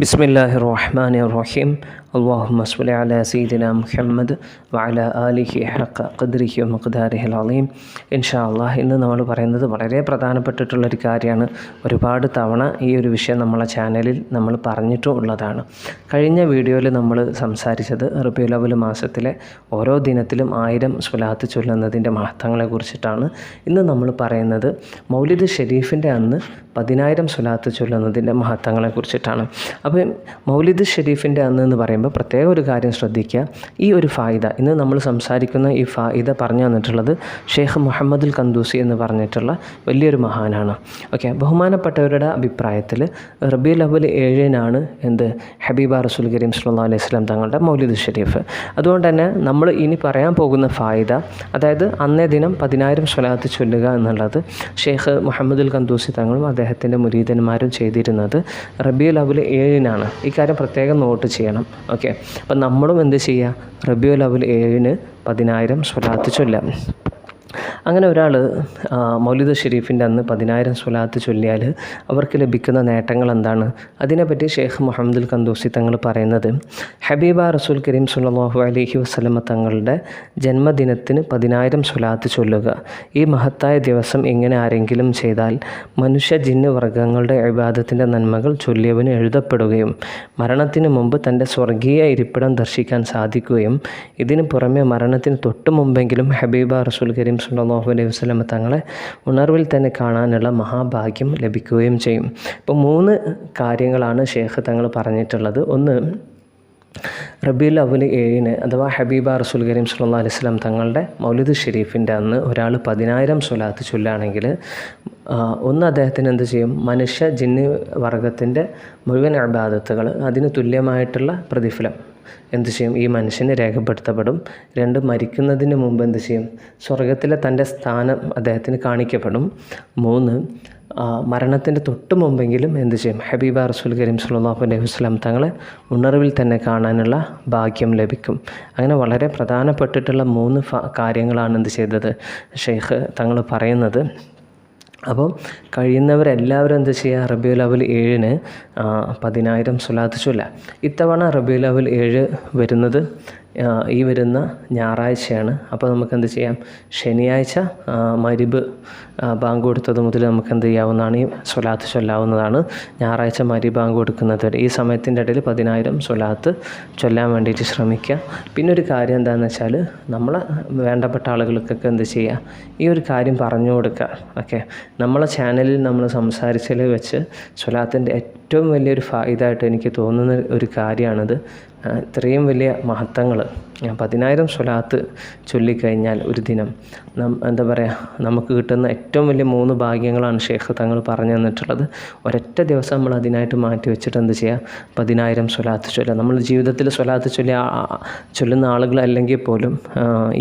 ബിസ്മില്ലാഹി റഹ്മാൻ റഹീം അള്ളാഹുമ്മ സ്വലി അല സീദിന മുഹമ്മദ് വഅല ആലിഹി ഹക്ക ഖദ്രിഹി മുഖ്ദാരിഹി അലീം ഇൻഷാ അള്ളാഹ് ഇന്ന് നമ്മൾ പറയുന്നത് വളരെ പ്രധാനപ്പെട്ടിട്ടുള്ളൊരു കാര്യമാണ്. ഒരുപാട് തവണ ഈ ഒരു വിഷയം നമ്മളെ ചാനലിൽ നമ്മൾ പറഞ്ഞിട്ടും ഉള്ളതാണ്. കഴിഞ്ഞ വീഡിയോയിൽ നമ്മൾ സംസാരിച്ചത് റബിയുലവൽ മാസത്തിലെ ഓരോ ദിനത്തിലും ആയിരം സ്വലാത്ത് ചൊല്ലുന്നതിന്റെ മഹത്വങ്ങളെ കുറിച്ചിട്ടാണ്. ഇന്ന് നമ്മൾ പറയുന്നത് മൗലിദ് ഷെരീഫിന്റെ അന്ന് പതിനായിരം സ്വലാത്ത് ചൊല്ലുന്നതിന്റെ മഹത്വങ്ങളെ കുറിച്ചിട്ടാണ്. അപ്പം മൗലിദ് ഷെരീഫിന്റെ അന്ന് എന്ന് പറയുമ്പോൾ പ്രത്യേക ഒരു കാര്യം ശ്രദ്ധിക്കുക ഈ ഒരു ഫായിദ ഇന്ന് നമ്മൾ സംസാരിക്കുന്ന ഈ ഫായിദ പറഞ്ഞു തന്നിട്ടുള്ളത് ഷെയ്ഖ് മുഹമ്മദുൽ കന്ദൂസി എന്ന് പറഞ്ഞിട്ടുള്ള വലിയൊരു മഹാനാണ്. ഓക്കെ ബഹുമാനപ്പെട്ടവരുടെ അഭിപ്രായത്തിൽ റബിയുൽ അവൽ ഏഴിനാണ് എന്ത് ഹബീബ റസൂൽ കരീം സല്ലാ അലൈഹി സ്വലാം തങ്ങളുടെ മൗലിദ് ഷെരീഫ്. അതുകൊണ്ട് തന്നെ നമ്മൾ ഇനി പറയാൻ പോകുന്ന ഫായിദ അതായത് അന്നേ ദിനം പതിനായിരം സ്വലാത്ത് ചൊല്ലുക എന്നുള്ളത് ഷെയ്ഖ് മുഹമ്മദുൽ കന്ദൂസി തങ്ങളും അദ്ദേഹത്തിന്റെ മുരീതന്മാരും ചെയ്തിരുന്നത് റബിയുൽ അവൽ ഏഴിനാണ്. ഇക്കാര്യം കാര്യം പ്രത്യേകം നോട്ട് ചെയ്യണം. ഓക്കെ. അപ്പം നമ്മളും എന്ത് ചെയ്യുക റബിയോ ലവൽ ഏഴിന് പതിനായിരം സ്വലാത്ത് ചൊല്ലാം. അങ്ങനെ ഒരാൾ മൗലിദ് ഷെരീഫിന്റെ അന്ന് പതിനായിരം സ്വലാത്ത് ചൊല്ലിയാൽ അവർക്ക് ലഭിക്കുന്ന നേട്ടങ്ങൾ എന്താണ്? അതിനെപ്പറ്റി ഷെയ്ഖ് മുഹമ്മദുൽ കന്തൂസി തങ്ങൾ പറയുന്നത് ഹബീബ റസൂൽ കരീം സുല്ലാഹു അലഹി വസ്ലമ തങ്ങളുടെ ജന്മദിനത്തിന് പതിനായിരം സ്വലാത്ത് ചൊല്ലുക. ഈ മഹത്തായ ദിവസം ഇങ്ങനെ ആരെങ്കിലും ചെയ്താൽ മനുഷ്യ ജിന്ന് വർഗങ്ങളുടെ അഭിവാദത്തിന്റെ നന്മകൾ ചൊല്ലിയവന് എഴുതപ്പെടുകയും മരണത്തിന് മുമ്പ് തന്റെ സ്വർഗീയ ഇരിപ്പിടം ദർശിക്കാൻ സാധിക്കുകയും ഇതിന് പുറമെ മരണത്തിന് തൊട്ടു മുമ്പെങ്കിലും ഹബീബ റസൂൽ കരീം സുല്ലാഹു അലൈഹി വസ്ലമ തങ്ങളെ ഉണർവിൽ തന്നെ കാണാനുള്ള മഹാഭാഗ്യം ലഭിക്കുകയും ചെയ്യും. ഇപ്പോൾ മൂന്ന് കാര്യങ്ങളാണ് ഷേഖ് തങ്ങൾ പറഞ്ഞിട്ടുള്ളത്. ഒന്ന് റബീൽ അവൽ ഏഴിന് അഥവാ ഹബീബ റസൂൽ കരീം സല്ലാ അലൈഹി സ്വലം തങ്ങളുടെ മൗലിദ് ഷെരീഫിന്റെ അന്ന് ഒരാൾ പതിനായിരം സ്വലാത്ത് ചൊല്ലുകയാണെങ്കിൽ ഒന്ന് അദ്ദേഹത്തിന് എന്ത് ചെയ്യും? മനുഷ്യ ജിന്നി വർഗത്തിന്റെ മുഴുവൻ അബാദത്തുകൾ അതിന് തുല്യമായിട്ടുള്ള പ്രതിഫലം. എന്ത് ചെയ്യും? ഈ മനുഷ്യന് രേഖപ്പെടുത്തപ്പെടും. രണ്ട് മരിക്കുന്നതിന് മുമ്പ് എന്തു ചെയ്യും? സ്വർഗത്തിലെ തന്റെ സ്ഥാനം അദ്ദേഹത്തിന് കാണിക്കപ്പെടും. മൂന്ന് മരണത്തിന്റെ തൊട്ട് മുമ്പെങ്കിലും എന്ത് ചെയ്യും? ഹബീബ റസൂൽ കരീം സുല്ലാഹു അലൈഹി വസ്ലാം തങ്ങളെ ഉണർവിൽ തന്നെ കാണാനുള്ള ഭാഗ്യം ലഭിക്കും. അങ്ങനെ വളരെ പ്രധാനപ്പെട്ടിട്ടുള്ള മൂന്ന് കാര്യങ്ങളാണ് എന്ത് ചെയ്തത്? ഷെയ്ഖ് തങ്ങൾ പറയുന്നത് അപ്പോൾ കഴിയുന്നവരെല്ലാവരും എന്ത് ചെയ്യുക? റബിയുൽ അവൽ ഏഴിന് പതിനായിരം സ്വലാത്ത് ചൊല്ല ഇത്തവണ റബിയുൽ അവൽ ഏഴ് വരുന്നത് ഈ വരുന്ന ഞായറാഴ്ചയാണ്. അപ്പോൾ നമുക്ക് എന്ത് ചെയ്യാം? ശനിയാഴ്ച മരിബ് ബാങ്ക് കൊടുത്തത് മുതൽ നമുക്ക് എന്ത് ചെയ്യാവുന്നതാണ്? ഈ സ്വലാത്ത് ചൊല്ലാവുന്നതാണ്. ഞായറാഴ്ച മരി ബാങ്ക് കൊടുക്കുന്നത് വരെ. ഈ സമയത്തിന്റെ ഇടയിൽ പതിനായിരം സ്വലാത്ത് ചൊല്ലാൻ വേണ്ടിയിട്ട് ശ്രമിക്കുക. പിന്നെ ഒരു കാര്യം എന്താണെന്ന് വെച്ചാൽ നമ്മളെ വേണ്ടപ്പെട്ട ആളുകൾക്കൊക്കെ എന്ത് ചെയ്യുക? ഈ ഒരു കാര്യം പറഞ്ഞു കൊടുക്കുക. ഓക്കെ? നമ്മളെ ചാനലിൽ നമ്മൾ സംസാരിച്ചതിൽ വെച്ച് സ്വലാത്തിന്റെ ഏറ്റവും വലിയൊരു ഇതായിട്ട് എനിക്ക് തോന്നുന്ന ഒരു കാര്യമാണത്. ഇത്രയും വലിയ മഹത്വങ്ങൾ പതിനായിരം സ്വലാത്ത് ചൊല്ലിക്കഴിഞ്ഞാൽ ഒരു ദിനം എന്താ പറയുക നമുക്ക് കിട്ടുന്ന ഏറ്റവും വലിയ മൂന്ന് ഭാഗ്യങ്ങളാണ് ഷേഖ് തങ്ങൾ പറഞ്ഞു തന്നിട്ടുള്ളത്. ഒരൊറ്റ ദിവസം നമ്മൾ അതിനായിട്ട് മാറ്റി വെച്ചിട്ട് എന്ത് ചെയ്യുക പതിനായിരം സ്വലാത്ത് ചൊല്ലുക. നമ്മൾ ജീവിതത്തിൽ സ്വലാത്ത് ചൊല്ലി ചൊല്ലുന്ന ആളുകളല്ലെങ്കിൽ പോലും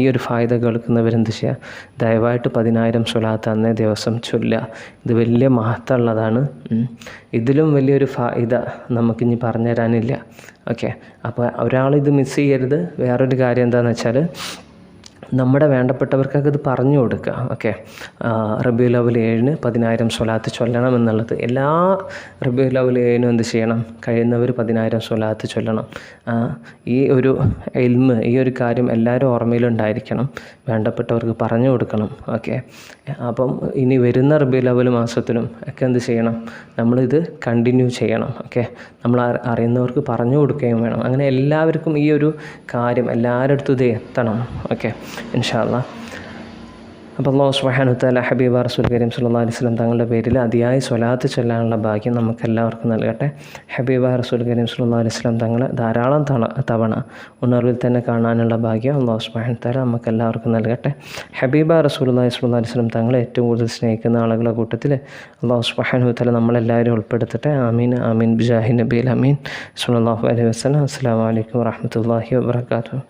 ഈ ഒരു ഫായ്ദ കേൾക്കുന്നവരെന്ത് ചെയ്യുക ദയവായിട്ട് പതിനായിരം സ്വലാത്ത് അന്നേ ദിവസം ചൊല്ലുക. ഇത് വലിയ മഹത്തുള്ളതാണ് ഇതിലും വലിയൊരു ഫായിദ നമുക്കിനി പറഞ്ഞു തരാനില്ല. ഓക്കെ അപ്പോൾ ഒരാളിത് മിസ് ചെയ്യരുത്. വേറൊരു കാര്യം എന്താണെന്ന് വെച്ചാൽ നമ്മുടെ വേണ്ടപ്പെട്ടവർക്കൊക്കെ ഇത് പറഞ്ഞു കൊടുക്കുക. ഓക്കെ. റബിയു ലവൽ ഏഴിന് പതിനായിരം സ്വലാത്ത് ചൊല്ലണം എന്നുള്ളത്. എല്ലാ റബിയു ലവൽ ഏഴിനും എന്ത് ചെയ്യണം? കഴിയുന്നവർ പതിനായിരം സ്വലാത്ത് ചൊല്ലണം. ഈ ഒരു എൽമ് ഈ ഒരു കാര്യം എല്ലാവരും ഓർമ്മയിലുണ്ടായിരിക്കണം. വേണ്ടപ്പെട്ടവർക്ക് പറഞ്ഞു കൊടുക്കണം. ഓക്കെ. അപ്പം ഇനി വരുന്ന റബിയു ലവൽ മാസത്തിലും ഒക്കെ എന്ത് ചെയ്യണം? നമ്മളിത് കണ്ടിന്യൂ ചെയ്യണം. ഓക്കെ. നമ്മൾ അറിയുന്നവർക്ക് പറഞ്ഞു കൊടുക്കുകയും വേണം. അങ്ങനെ എല്ലാവർക്കും ഈ ഒരു കാര്യം എല്ലാവരുടെ അടുത്തും ഇത് എത്തണം. ഓക്കെ. ഇൻഷാല്ല അപ്പോൾ അള്ളാഹു സുബ്ഹാനഹു തആല ഹബീബ റസൂൽ കരീം സല്ലല്ലാഹു അലൈഹി വസല്ലം തങ്ങളുടെ പേരിൽ അതിയായ സ്വലാത്ത് ചൊല്ലാനുള്ള ഭാഗ്യം നമുക്ക് എല്ലാവർക്കും നൽകട്ടെ. ഹബീബ റസൂൽ കരീം സല്ലല്ലാഹു അലൈഹി വസല്ലം തങ്ങളെ ധാരാളം തവണ തവണ ഉണർവിൽ തന്നെ കാണാനുള്ള ഭാഗ്യം അള്ളാഹു സുബ്ഹാനഹു തആല നമുക്ക് എല്ലാവർക്കും നൽകട്ടെ. ഹബീബ റസൂലുള്ളാഹി സ്വല്ലല്ലാഹു അലൈഹി വസല്ലം തങ്ങളെ ഏറ്റവും കൂടുതൽ സ്നേഹിക്കുന്ന ആളുകളുടെ കൂട്ടത്തിൽ അള്ളാഹു സുബ്ഹാനഹു തആല നമ്മളെല്ലാവരും ഉൾപ്പെടുത്തട്ടെ. ആമീൻ ആമീൻ. ബിജാഹി നബീൽ അമീൻ സുല്ലാഹു അലൈഹി വസല്ലം. അസ്സാം അലൈക്കും വാഹമത്തല്ലാഹി വബറകാതുഹു.